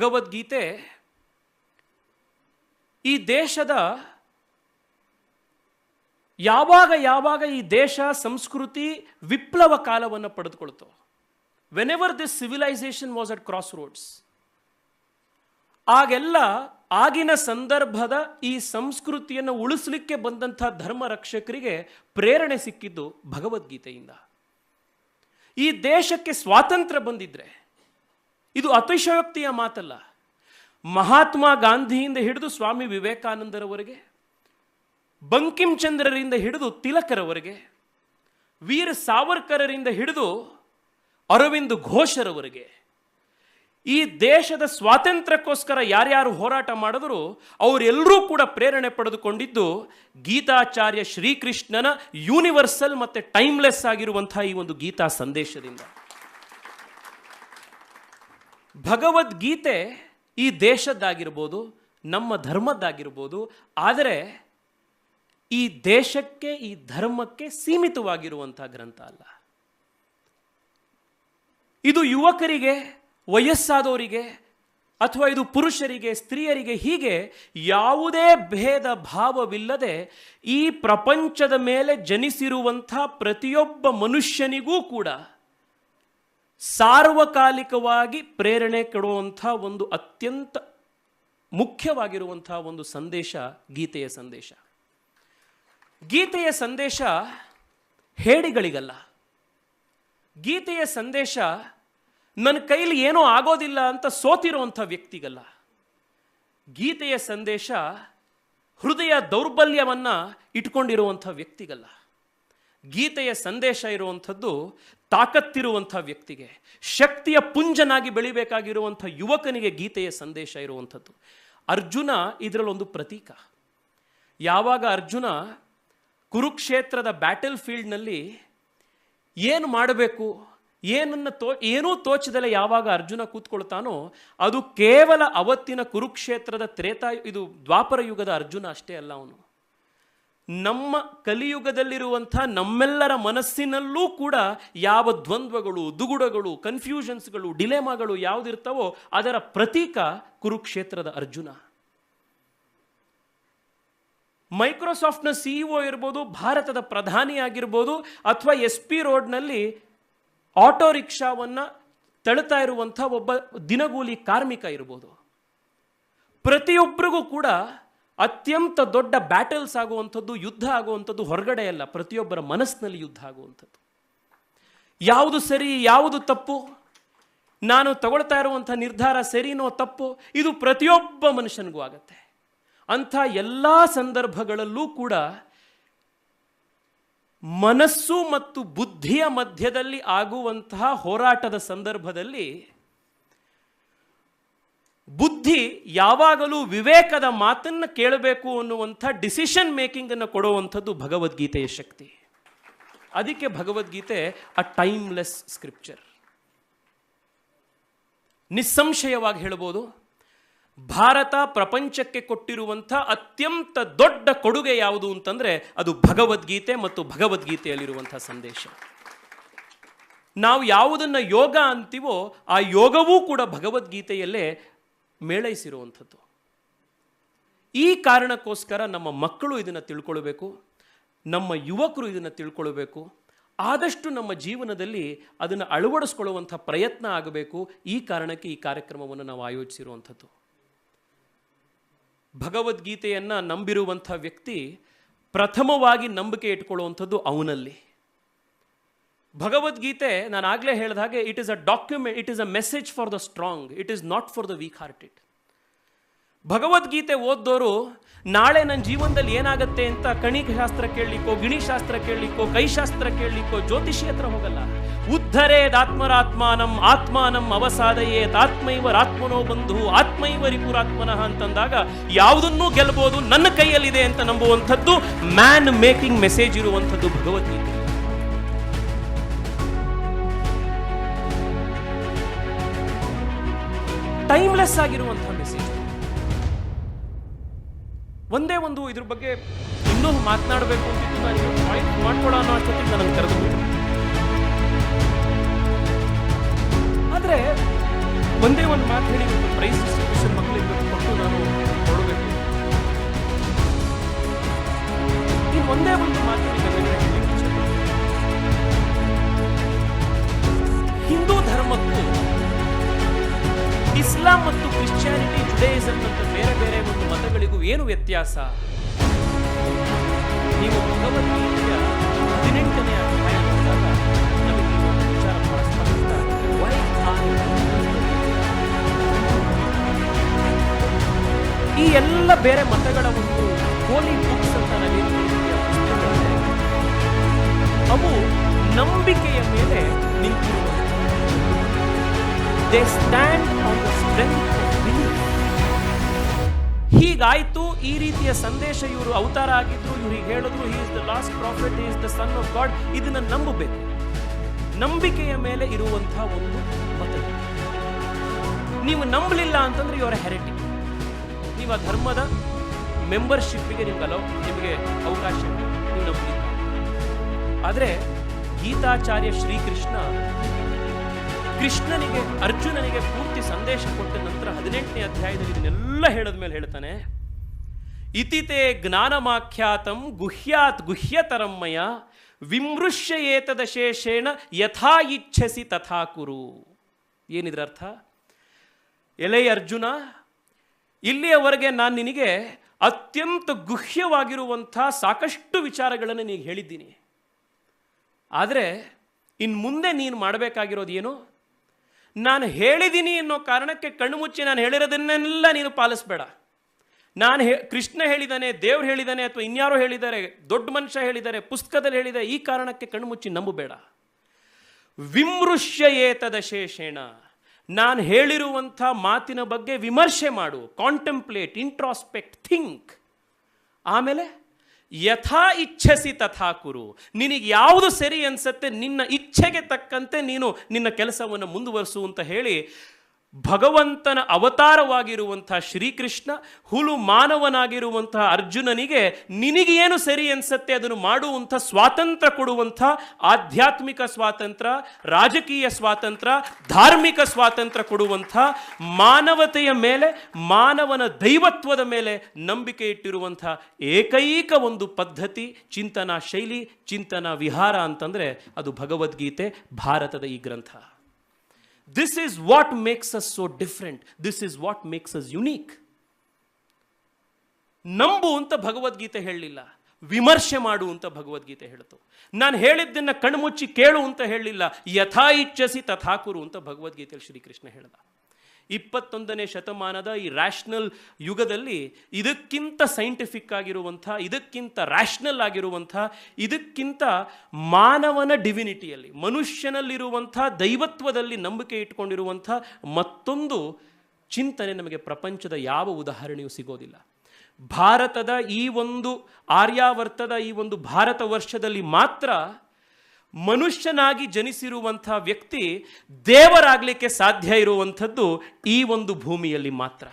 ಭಗವದ್ಗೀತೆ ಈ ದೇಶದ ಯಾವಾಗ ಯಾವಾಗ ಈ ದೇಶ, ಸಂಸ್ಕೃತಿ ವಿಪ್ಲವ ಕಾಲವನ್ನು ಪಡೆದುಕೊಳ್ತೋ whenever this civilisation was at crossroads ಆಗೆಲ್ಲ ಆಗಿನ ಸಂದರ್ಭದ ಈ ಸಂಸ್ಕೃತಿಯನ್ನು ಉಳಿಸ್ಲಿಕ್ಕೆ ಬಂದಂಥ ಧರ್ಮ ರಕ್ಷಕರಿಗೆ ಪ್ರೇರಣೆ ಸಿಕ್ಕಿದ್ದು ಭಗವದ್ಗೀತೆಯಿಂದ. ಈ ದೇಶಕ್ಕೆ ಸ್ವಾತಂತ್ರ್ಯ ಬಂದಿದ್ರೆ ಇದು ಅತಿಶಯೋಕ್ತಿಯ ಮಾತಲ್ಲ. ಮಹಾತ್ಮ ಗಾಂಧಿಯಿಂದ ಹಿಡಿದು ಸ್ವಾಮಿ ವಿವೇಕಾನಂದರವರೆಗೆ ಬಂಕಿಂಚಂದ್ರರಿಂದ ಹಿಡಿದು ತಿಲಕರವರೆಗೆ, ವೀರ ಸಾವರ್ಕರರಿಂದ ಹಿಡಿದು ಅರವಿಂದ್ ಘೋಷರವರೆಗೆ, ಈ ದೇಶದ ಸ್ವಾತಂತ್ರ್ಯಕ್ಕೋಸ್ಕರ ಯಾರ್ಯಾರು ಹೋರಾಟ ಮಾಡಿದ್ರು ಅವರೆಲ್ಲರೂ ಕೂಡ ಪ್ರೇರಣೆ ಪಡೆದುಕೊಂಡಿದ್ದು ಗೀತಾಚಾರ್ಯ ಶ್ರೀಕೃಷ್ಣನ ಯೂನಿವರ್ಸಲ್ ಮತ್ತು ಟೈಮ್ಲೆಸ್ ಆಗಿರುವಂಥ ಈ ಒಂದು ಗೀತಾ ಸಂದೇಶದಿಂದ. ಭಗವದ್ಗೀತೆ ಈ ದೇಶದ್ದಾಗಿರ್ಬೋದು, ನಮ್ಮ ಧರ್ಮದ್ದಾಗಿರ್ಬೋದು, ಆದರೆ ಈ ದೇಶಕ್ಕೆ, ಈ ಧರ್ಮಕ್ಕೆ ಸೀಮಿತವಾಗಿರುವಂಥ ಗ್ರಂಥ ಅಲ್ಲ. ಇದು ಯುವಕರಿಗೆ, ವಯಸ್ಸಾದವರಿಗೆ, ಅಥವಾ ಇದು ಪುರುಷರಿಗೆ, ಸ್ತ್ರೀಯರಿಗೆ ಹೀಗೆ ಯಾವುದೇ ಭೇದ ಭಾವವಿಲ್ಲದೆ ಈ ಪ್ರಪಂಚದ ಮೇಲೆ ಜನಿಸಿರುವಂಥ ಪ್ರತಿಯೊಬ್ಬ ಮನುಷ್ಯನಿಗೂ ಕೂಡ ಸಾರ್ವಕಾಲಿಕವಾಗಿ ಪ್ರೇರಣೆ ಕೊಡುವಂಥ ಒಂದು ಅತ್ಯಂತ ಮುಖ್ಯವಾಗಿರುವಂಥ ಒಂದು ಸಂದೇಶ ಗೀತೆಯ ಸಂದೇಶ. ಗೀತೆಯ ಸಂದೇಶ ಹೇಡಿಗಳಿಗಲ್ಲ. ಗೀತೆಯ ಸಂದೇಶ ನನ್ನ ಕೈಲಿ ಏನೂ ಆಗೋದಿಲ್ಲ ಅಂತ ಸೋತಿರುವಂಥ ವ್ಯಕ್ತಿಗಲ್ಲ. ಗೀತೆಯ ಸಂದೇಶ ಹೃದಯ ದೌರ್ಬಲ್ಯವನ್ನು ಇಟ್ಕೊಂಡಿರುವಂಥ ವ್ಯಕ್ತಿಗಲ್ಲ. ಗೀತೆಯ ಸಂದೇಶ ಇರುವಂಥದ್ದು ತಾಕತ್ತಿರುವಂಥ ವ್ಯಕ್ತಿಗೆ, ಶಕ್ತಿಯ ಪುಂಜನಾಗಿ ಬೆಳಿಬೇಕಾಗಿರುವಂಥ ಯುವಕನಿಗೆ ಗೀತೆಯ ಸಂದೇಶ ಇರುವಂಥದ್ದು. ಅರ್ಜುನ ಇದರಲ್ಲೊಂದು ಪ್ರತೀಕ. ಯಾವಾಗ ಅರ್ಜುನ ಕುರುಕ್ಷೇತ್ರದ ಬ್ಯಾಟಲ್ ಫೀಲ್ಡ್ನಲ್ಲಿ ಏನು ಮಾಡಬೇಕು, ಏನನ್ನು ತೋ, ಏನೂ ತೋಚದಲೆ ಯಾವಾಗ ಅರ್ಜುನ ಕೂತ್ಕೊಳ್ತಾನೋ, ಅದು ಕೇವಲ ಅವತ್ತಿನ ಕುರುಕ್ಷೇತ್ರದ ತ್ರೇತಾ, ಇದು ದ್ವಾಪರ ಯುಗದ ಅರ್ಜುನ ಅಷ್ಟೇ ಅಲ್ಲ ಅವನು. ನಮ್ಮ ಕಲಿಯುಗದಲ್ಲಿರುವಂಥ ನಮ್ಮೆಲ್ಲರ ಮನಸ್ಸಿನಲ್ಲೂ ಕೂಡ ಯಾವ ದ್ವಂದ್ವಗಳು, ದುಗುಡಗಳು ಕನ್ಫ್ಯೂಷನ್ಸ್ಗಳು ಡಿಲೆಮಾಗಳು ಯಾವುದಿರ್ತಾವೋ ಅದರ ಪ್ರತೀಕ ಕುರುಕ್ಷೇತ್ರದ ಅರ್ಜುನ. ಮೈಕ್ರೋಸಾಫ್ಟ್ನ ಸಿಇಒ ಇರ್ಬೋದು, ಭಾರತದ ಪ್ರಧಾನಿ ಆಗಿರ್ಬೋದು, ಅಥವಾ ಎಸ್ ಪಿ ರೋಡ್ನಲ್ಲಿ ಆಟೋ ರಿಕ್ಷಾವನ್ನು ತಳ್ತಾ ಇರುವಂಥ ಒಬ್ಬ ದಿನಗೂಲಿ ಕಾರ್ಮಿಕ ಇರ್ಬೋದು. ಪ್ರತಿಯೊಬ್ಬರಿಗೂ ಕೂಡ ಅತ್ಯಂತ ದೊಡ್ಡ ಬ್ಯಾಟಲ್ಸ್ ಆಗುವಂಥದ್ದು, ಯುದ್ಧ ಆಗುವಂಥದ್ದು ಹೊರಗಡೆ ಅಲ್ಲ, ಪ್ರತಿಯೊಬ್ಬರ ಮನಸ್ಸಿನಲ್ಲಿ ಯುದ್ಧ ಆಗುವಂಥದ್ದು. ಯಾವುದು ಸರಿ, ಯಾವುದು ತಪ್ಪು? ನಾನು ತಗೊಳ್ತಾ ಇರುವಂಥ ನಿರ್ಧಾರ ಸರಿನೋ ತಪ್ಪು? ಇದು ಪ್ರತಿಯೊಬ್ಬ ಮನುಷ್ಯನಿಗೂ ಆಗತ್ತೆ. ಅಂಥ ಎಲ್ಲ ಸಂದರ್ಭಗಳಲ್ಲೂ ಕೂಡ ಮನಸ್ಸು ಮತ್ತು ಬುದ್ಧಿಯ ಮಧ್ಯದಲ್ಲಿ ಆಗುವಂತಹ ಹೋರಾಟದ ಸಂದರ್ಭದಲ್ಲಿ ಬುದ್ಧಿ ಯಾವಾಗಲೂ ವಿವೇಕದ ಮಾತನ್ನು ಕೇಳಬೇಕು ಅನ್ನುವಂಥ ಡಿಸಿಷನ್ ಮೇಕಿಂಗನ್ನು ಕೊಡುವಂಥದ್ದು ಭಗವದ್ಗೀತೆಯ ಶಕ್ತಿ. ಅದಕ್ಕೆ ಭಗವದ್ಗೀತೆ ಅ ಟೈಮ್ಲೆಸ್ ಸ್ಕ್ರಿಪ್ಚರ್ ನಿಸ್ಸಂಶಯವಾಗಿ ಹೇಳ್ಬೋದು, ಭಾರತ ಪ್ರಪಂಚಕ್ಕೆ ಕೊಟ್ಟಿರುವಂಥ ಅತ್ಯಂತ ದೊಡ್ಡ ಕೊಡುಗೆ ಯಾವುದು ಅಂತಂದರೆ ಅದು ಭಗವದ್ಗೀತೆ ಮತ್ತು ಭಗವದ್ಗೀತೆಯಲ್ಲಿರುವಂಥ ಸಂದೇಶ. ನಾವು ಯಾವುದನ್ನು ಯೋಗ ಅಂತೀವೋ ಆ ಯೋಗವೂ ಕೂಡ ಭಗವದ್ಗೀತೆಯಲ್ಲೇ ಮೇಳೈಸಿರುವಂಥದ್ದು. ಈ ಕಾರಣಕ್ಕೋಸ್ಕರ ನಮ್ಮ ಮಕ್ಕಳು ಇದನ್ನು ತಿಳ್ಕೊಳ್ಬೇಕು, ನಮ್ಮ ಯುವಕರು ಇದನ್ನು ತಿಳ್ಕೊಳ್ಬೇಕು, ಆದಷ್ಟು ನಮ್ಮ ಜೀವನದಲ್ಲಿ ಅದನ್ನು ಅಳವಡಿಸ್ಕೊಳ್ಳುವಂಥ ಪ್ರಯತ್ನ ಆಗಬೇಕು. ಈ ಕಾರಣಕ್ಕೆ ಈ ಕಾರ್ಯಕ್ರಮವನ್ನು ನಾವು ಆಯೋಜಿಸಿರುವಂಥದ್ದು. ಭಗವದ್ಗೀತೆಯನ್ನು ನಂಬಿರುವಂಥ ವ್ಯಕ್ತಿ ಪ್ರಥಮವಾಗಿ ನಂಬಿಕೆ ಇಟ್ಕೊಳ್ಳುವಂಥದ್ದು ಅವನಲ್ಲಿ. ಭಗವದ್ಗೀತೆ ನಾನು ಆಗಲೇ ಹೇಳಿದ ಹಾಗೆ it is a document it is a message for the strong it is not for the weak hearted Bhagavad Gita ಓದ್ದೋರು, ನಾಳೆ ನನ್ನ ಜೀವನದಲ್ಲಿ ಏನಾಗುತ್ತೆ ಅಂತ ಕಣಿಕ ಶಾಸ್ತ್ರ ಕೇಳಲಿಕ್ಕೋ, ಗಿಣಿಶಾಸ್ತ್ರ ಕೇಳಲಿಕ್ಕೋ, ಕೈಶಾಸ್ತ್ರ ಕೇಳಲಿಕ್ಕೋ, ಜ್ಯೋತಿಷಿ ಹತ್ರ ಹೋಗಲ್ಲ. ಉದ್ಧರೇದಾತ್ಮರಾತ್ಮಾನಂ ಆತ್ಮಾನಂ ಅವಸಾದಯೇತ್ ಆತ್ಮನೋ ಬಂಧು, ಆತ್ಮೈವ ರಿಪುರಾತ್ಮನಃ ಅಂತಂದಾಗ ಯಾವುದನ್ನೂ ಗೆಲ್ಲಬಹುದು ನನ್ನ ಕೈಯಲ್ಲಿದೆ ಅಂತ ನಂಬುವಂಥದ್ದು ಮ್ಯಾನ್ ಮೇಕಿಂಗ್ ಮೆಸೇಜ್ ಇರುವಂಥದ್ದು ಭಗವದ್ಗೀತೆ. ಟೈಮ್ಲೆಸ್ ಆಗಿರುವಂಥ ಮೆಸೇಜ್ ಒಂದೇ ಒಂದು ಇದ್ರ ಬಗ್ಗೆ ಇನ್ನೂ ಮಾತನಾಡಬೇಕು ಅಂತಿದ್ದು ನಾನು ಪಾಯಿಂಟ್ ಮಾಡ್ಕೊಳ್ಳೋ ಅನ್ನೋ ಅಷ್ಟೊತ್ತಿಗೆ ನನಗೆ ಕರೆದು ಆದರೆ ಒಂದೇ ಒಂದು ಮಾತು ಹೇಳಿ ಒಂದು ಪ್ರೈಸ್ ಡಿಸ್ಟ್ರಿಬ್ಯೂಷನ್ ಮಕ್ಕಳಿಗೆ ಕೊಟ್ಟು ನಾನು ಕೊಡಬೇಕು. ಈ ಒಂದೇ ಒಂದು ಮಾತು ನಿಮ್ಮೆಲ್ಲರಿಗೂ ಇಸ್ಲಾಂ ಮತ್ತು ಕ್ರಿಶ್ಚಿಯಾನಿಟಿ, ಜುಡೇಯಿಸಂ ಅಂತ ಬೇರೆ ಬೇರೆ ಒಂದು ಮತಗಳಿಗೂ ಏನು ವ್ಯತ್ಯಾಸ? ನೀವು ಭಗವದ್ಗೀತೆಯ ಹದಿನೆಂಟನೇ ವಿಚಾರ ಈ ಎಲ್ಲ ಬೇರೆ ಮತಗಳ ಒಂದು ಹೋಲಿ ಬುಕ್ಸ್ ಅಂತ ನನಗೆ ಅವು ನಂಬಿಕೆಯ ಮೇಲೆ ನಿಂತಿರುವ they stand on the strength ಹೀಗಾಯ್ತು ಈ ರೀತಿಯ ಸಂದೇಶ ಇವರು ಅವತಾರ ಆಗಿದ್ರು ಇವ್ರಿಗೆ ಹೇಳಿದ್ರು he is the last prophet is the son of God ಇದನ್ನು ನಂಬಬೇಕು. ನಂಬಿಕೆಯ ಮೇಲೆ ಇರುವಂತಹ ಒಂದು ಮತ ನೀವು ನಂಬಲಿಲ್ಲ ಅಂತಂದ್ರೆ ಇವರ ಹೆರಿಟಿ ನೀವು ಆ ಧರ್ಮದ ಮೆಂಬರ್ಶಿಪ್ಗೆ ನಿಮ್ಗೆ ಅಲೋ, ನಿಮಗೆ ಅವಕಾಶ. ನೀವು ಆದರೆ ಗೀತಾಚಾರ್ಯ ಶ್ರೀಕೃಷ್ಣ ಕೃಷ್ಣನಿಗೆ, ಅರ್ಜುನನಿಗೆ ಪೂರ್ತಿ ಸಂದೇಶ ಕೊಟ್ಟ ನಂತರ ಹದಿನೆಂಟನೇ ಅಧ್ಯಾಯದಲ್ಲಿ ಇದನ್ನೆಲ್ಲ ಹೇಳದ ಮೇಲೆ ಹೇಳ್ತಾನೆ, ಇತಿತೆ ಜ್ಞಾನಮಾಖ್ಯಾತಂ ಗುಹ್ಯಾತ್ ಗುಹ್ಯತರಮ್ಮಯ ವಿಮೃಶ್ಯ ಏತದ ಶೇಷೇಣ ಯಥಾ ಇಚ್ಛಸಿ ತಥಾ ಕುರು. ಏನಿದ್ರ ಅರ್ಥ? ಎಲೆ ಅರ್ಜುನ, ಇಲ್ಲಿಯವರೆಗೆ ನಾನು ನಿನಗೆ ಅತ್ಯಂತ ಗುಹ್ಯವಾಗಿರುವಂಥ ಸಾಕಷ್ಟು ವಿಚಾರಗಳನ್ನು ನೀನು ಹೇಳಿದ್ದೀನಿ. ಆದರೆ ಇನ್ನು ಮುಂದೆ ನೀನು ಮಾಡಬೇಕಾಗಿರೋದು ಏನು ನಾನು ಹೇಳಿದ್ದೀನಿ ಅನ್ನೋ ಕಾರಣಕ್ಕೆ ಕಣ್ಣು ಮುಚ್ಚಿ ನಾನು ಹೇಳಿರೋದನ್ನೆಲ್ಲ ನೀನು ಪಾಲಿಸ್ಬೇಡ. ನಾನು ಹೇ, ಕೃಷ್ಣ ಹೇಳಿದ್ದಾನೆ ದೇವ್ರು ಹೇಳಿದ್ದಾನೆ ಅಥವಾ ಇನ್ಯಾರೋ ಹೇಳಿದ್ದಾರೆ, ದೊಡ್ಡ ಮನುಷ್ಯ ಹೇಳಿದ್ದಾರೆ, ಪುಸ್ತಕದಲ್ಲಿ ಹೇಳಿದ್ದಾರೆ ಈ ಕಾರಣಕ್ಕೆ ಕಣ್ಣು ಮುಚ್ಚಿ ನಂಬಬೇಡ. ವಿಮೃಶ್ಯ ಏತದ ಶೇಷೇಣ. ನಾನು ಹೇಳಿರುವಂಥ ಮಾತಿನ ಬಗ್ಗೆ ವಿಮರ್ಶೆ ಮಾಡು ಕಾಂಟೆಂಪ್ಲೇಟ್ ಇಂಟ್ರಾಸ್ಪೆಕ್ಟ್ ಥಿಂಕ್ ಆಮೇಲೆ? ಯಥಾ ಇಚ್ಛಸಿ ತಥಾ ಕುರು. ನಿನಗೆ ಯಾವುದು ಸರಿ ಅನ್ಸತ್ತೆ ನಿನ್ನ ಇಚ್ಛೆಗೆ ತಕ್ಕಂತೆ ನೀನು ನಿನ್ನ ಕೆಲಸವನ್ನು ಮುಂದುವರಿಸು ಅಂತ ಹೇಳಿ ಭಗವಂತನ ಅವತಾರವಾಗಿರುವಂತಹ ಶ್ರೀಕೃಷ್ಣ, ಹುಲು ಮಾನವನಾಗಿರುವಂತಹ ಅರ್ಜುನನಿಗೆ ನಿನಗೇನು ಸರಿ ಅನ್ಸತ್ತೆ ಅದನ್ನು ಮಾಡುವಂಥ ಸ್ವಾತಂತ್ರ್ಯ ಕೊಡುವಂಥ ಆಧ್ಯಾತ್ಮಿಕ ಸ್ವಾತಂತ್ರ್ಯ, ರಾಜಕೀಯ ಸ್ವಾತಂತ್ರ್ಯ, ಧಾರ್ಮಿಕ ಸ್ವಾತಂತ್ರ್ಯ ಕೊಡುವಂಥ ಮಾನವತೆಯ ಮೇಲೆ, ಮಾನವನ ದೈವತ್ವದ ಮೇಲೆ ನಂಬಿಕೆ ಇಟ್ಟಿರುವಂಥ ಏಕೈಕ ಒಂದು ಪದ್ಧತಿ ಚಿಂತನಾ ಶೈಲಿ, ಚಿಂತನಾ ವಿಹಾರ ಅಂತಂದರೆ ಅದು ಭಗವದ್ಗೀತೆ, ಭಾರತದ ಈ ಗ್ರಂಥ. This is what makes us so different this is what makes us unique ನಂಬು ಅಂತ ಭಗವದ್ಗೀತೆ ಹೇಳಲಿಲ್ಲ. ವಿಮರ್ಶೆ ಮಾಡು ಅಂತ ಭಗವದ್ಗೀತೆ ಹೇಳ್ತು. ನಾನು ಹೇಳಿದ್ದನ್ನ ಕಣ್ಮುಚ್ಚಿ ಕೇಳು ಅಂತ ಹೇಳಲಿಲ್ಲ. ಯಥಾ ಇಚ್ಛಸಿ ತಥಾಕುರು ಅಂತ ಭಗವದ್ಗೀತೆಯಲ್ಲಿ ಶ್ರೀಕೃಷ್ಣ ಹೇಳ್ದ. ಇಪ್ಪತ್ತೊಂದನೇ ಶತಮಾನದ ಈ ರ್ಯಾಷನಲ್ ಯುಗದಲ್ಲಿ ಇದಕ್ಕಿಂತ ಸೈಂಟಿಫಿಕ್ ಆಗಿರುವಂಥ, ಇದಕ್ಕಿಂತ ರ್ಯಾಷನಲ್ ಆಗಿರುವಂಥ, ಇದಕ್ಕಿಂತ ಮಾನವನ ಡಿವಿನಿಟಿಯಲ್ಲಿ ಮನುಷ್ಯನಲ್ಲಿರುವಂಥ, ದೈವತ್ವದಲ್ಲಿ ನಂಬಿಕೆ ಇಟ್ಕೊಂಡಿರುವಂಥ ಮತ್ತೊಂದು ಚಿಂತನೆ ನಮಗೆ ಪ್ರಪಂಚದ ಯಾವ ಉದಾಹರಣೆಯೂ ಸಿಗೋದಿಲ್ಲ. ಭಾರತದ ಈ ಒಂದು ಆರ್ಯಾವರ್ತದ ಈ ಒಂದು ಭಾರತ ವರ್ಷದಲ್ಲಿ ಮಾತ್ರ ಮನುಷ್ಯನಾಗಿ ಜನಿಸಿರುವಂಥ ವ್ಯಕ್ತಿ ದೇವರಾಗಲಿಕ್ಕೆ ಸಾಧ್ಯ ಇರುವಂಥದ್ದು ಈ ಒಂದು ಭೂಮಿಯಲ್ಲಿ ಮಾತ್ರ.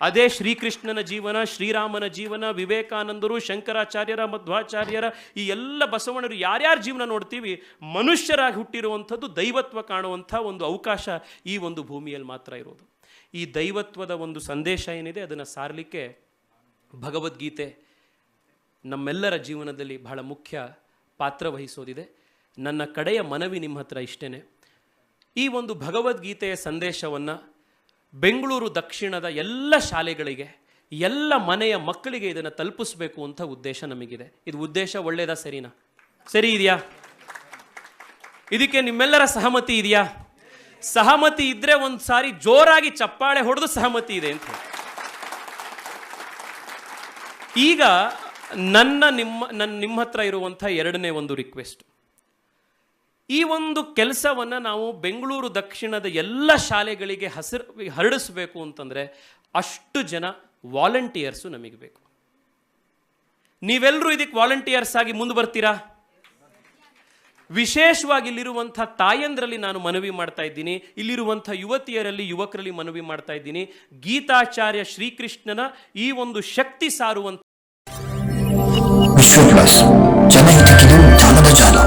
ಅದೇ ಶ್ರೀಕೃಷ್ಣನ ಜೀವನ, ಶ್ರೀರಾಮನ ಜೀವನ, ವಿವೇಕಾನಂದರು, ಶಂಕರಾಚಾರ್ಯರ, ಮಧ್ವಾಚಾರ್ಯರ, ಈ ಎಲ್ಲ ಬಸವಣ್ಣರು ಯಾರ್ಯಾರ ಜೀವನ ನೋಡ್ತೀವಿ, ಮನುಷ್ಯರಾಗಿ ಹುಟ್ಟಿರುವಂಥದ್ದು ದೈವತ್ವ ಕಾಣುವಂಥ ಒಂದು ಅವಕಾಶ ಈ ಒಂದು ಭೂಮಿಯಲ್ಲಿ ಮಾತ್ರ ಇರೋದು. ಈ ದೈವತ್ವದ ಒಂದು ಸಂದೇಶ ಏನಿದೆ, ಅದನ್ನು ಸಾರಲಿಕ್ಕೆ ಭಗವದ್ಗೀತೆ ನಮ್ಮೆಲ್ಲರ ಜೀವನದಲ್ಲಿ ಬಹಳ ಮುಖ್ಯ ಪಾತ್ರ ವಹಿಸೋದಿದೆ. ನನ್ನ ಕಡೆಯ ಮನವಿ ನಿಮ್ಮ ಹತ್ರ ಇಷ್ಟೇ ಈ ಒಂದು ಭಗವದ್ಗೀತೆಯ ಸಂದೇಶವನ್ನು ಬೆಂಗಳೂರು ದಕ್ಷಿಣದ ಎಲ್ಲ ಶಾಲೆಗಳಿಗೆ, ಎಲ್ಲ ಮನೆಯ ಮಕ್ಕಳಿಗೆ ಇದನ್ನು ತಲುಪಿಸ್ಬೇಕು ಅಂತ ಉದ್ದೇಶ ನಮಗಿದೆ. ಇದು ಉದ್ದೇಶ ಒಳ್ಳೆಯದಾ ಸರಿನಾ? ಸರಿ ಇದೆಯಾ? ಇದಕ್ಕೆ ನಿಮ್ಮೆಲ್ಲರ ಸಹಮತಿ ಇದೆಯಾ? ಸಹಮತಿ ಇದ್ರೆ ಒಂದು ಸಾರಿ ಜೋರಾಗಿ ಚಪ್ಪಾಳೆ ಹೊಡೆದು ಸಹಮತಿ ಇದೆ ಅಂತ. ಈಗ ನನ್ನ ನಿಮ್ಮ ನನ್ನ ನಿಮ್ಮ ಹತ್ರ ಇರುವಂಥ ಎರಡನೇ ಒಂದು ರಿಕ್ವೆಸ್ಟ್ ಈ ಒಂದು ಕೆಲಸವನ್ನು ನಾವು ಬೆಂಗಳೂರು ದಕ್ಷಿಣದ ಎಲ್ಲ ಶಾಲೆಗಳಿಗೆ ಹಸಿರು ಹರಡಿಸ್ಬೇಕು ಅಂತಂದರೆ ಅಷ್ಟು ಜನ ವಾಲಂಟಿಯರ್ಸು ನಮಗೆ ಬೇಕು. ನೀವೆಲ್ಲರೂ ಇದಕ್ಕೆ ವಾಲಂಟಿಯರ್ಸ್ ಆಗಿ ಮುಂದೆ ಬರ್ತೀರಾ? ವಿಶೇಷವಾಗಿ ಇಲ್ಲಿರುವಂಥ ತಾಯಂದ್ರಲ್ಲಿ ನಾನು ಮನವಿ ಮಾಡ್ತಾ ಇದ್ದೀನಿ. ಇಲ್ಲಿರುವಂಥ ಯುವತಿಯರಲ್ಲಿ ಯುವಕರಲ್ಲಿ ಮನವಿ ಮಾಡ್ತಾ ಇದ್ದೀನಿ. ಗೀತಾಚಾರ್ಯ ಶ್ರೀಕೃಷ್ಣನ ಈ ಒಂದು ಶಕ್ತಿ ಸಾರುವಂಥ